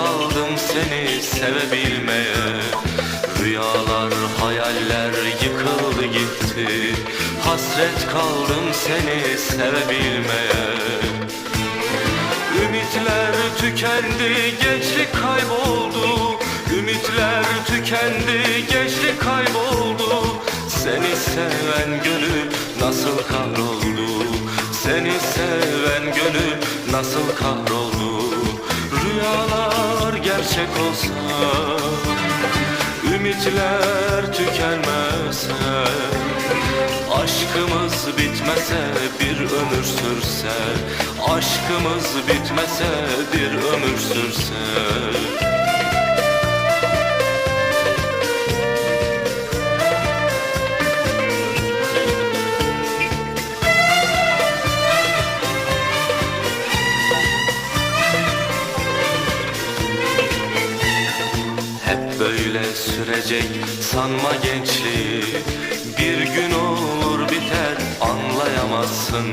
kaldım seni sevebilmeye. Rüyalar, hayaller yıkıldı gitti. Hasret kaldım seni sevebilmeye. Ümitler tükendi, gençlik kayboldu. Ümitler tükendi, gençlik kayboldu. Seni seven gönül nasıl kahroldu? Seni seven gönül nasıl kahroldu gerçek olsa Ümitler tükenmese Aşkımız bitmese bir ömür sürse Aşkımız bitmese bir ömür sürse böyle sürecek sanma gençliği Bir gün olur biter anlayamazsın.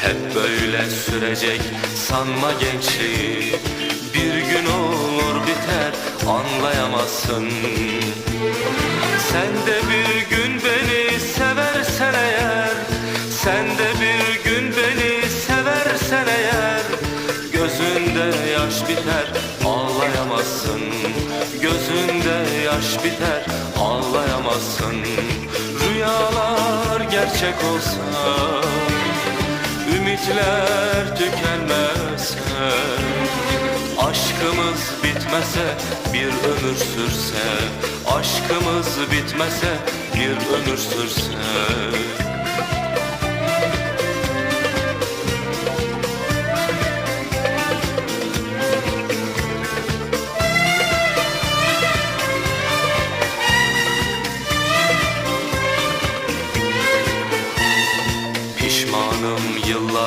Hep böyle sürecek. Sanma gençliği Bir gün olur biter anlayamazsın. Sen de bir gün beni seversen eğer Sen de bir gün beni ağlayamazsın Gözünde yaş biter. Ağlayamazsın Rüyalar gerçek olsa Ümitler tükenmezse Aşkımız bitmese bir ömür sürse Aşkımız bitmese bir ömür sürse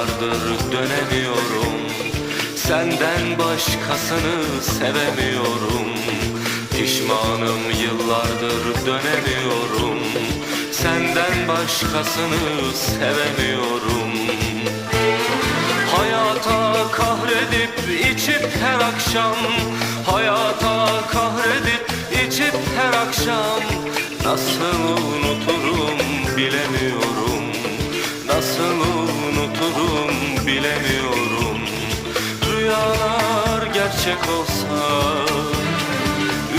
yıllardır dönemiyorum. Senden başkasını sevemiyorum. Pişmanım yıllardır dönemiyorum. Senden başkasını sevemiyorum. Hayata kahredip içip her akşam Hayata kahredip içip her akşam Nasıl unuturum bilemiyorum. Nasıl bilemiyorum. Rüyalar gerçek olsa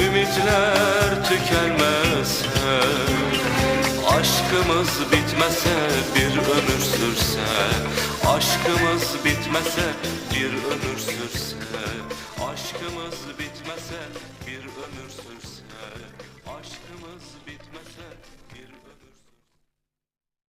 Ümitler tükenmezse Aşkımız bitmese bir ömür sürse Aşkımız bitmese bir ömür sürse Aşkımız bitmese bir ömür sürse Aşkımız bitmese bir ömür